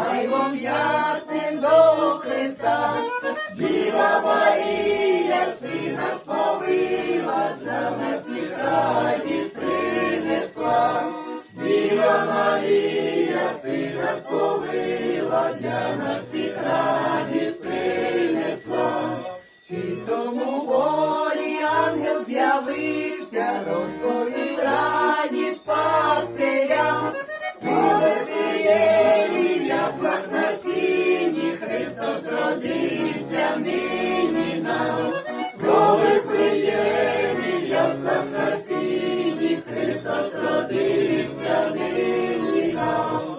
Гайвом ясним до Христа, Діва Марія, сина сповила, для нас і радість принесла, Діва Марія, сина сповила, для нас і радість принесла, чи тому волі ангел з'явився, родко. Яслах на сіні, Христос родився нині нам, коли приємні, яслах на сіні, Христос родився нині нам.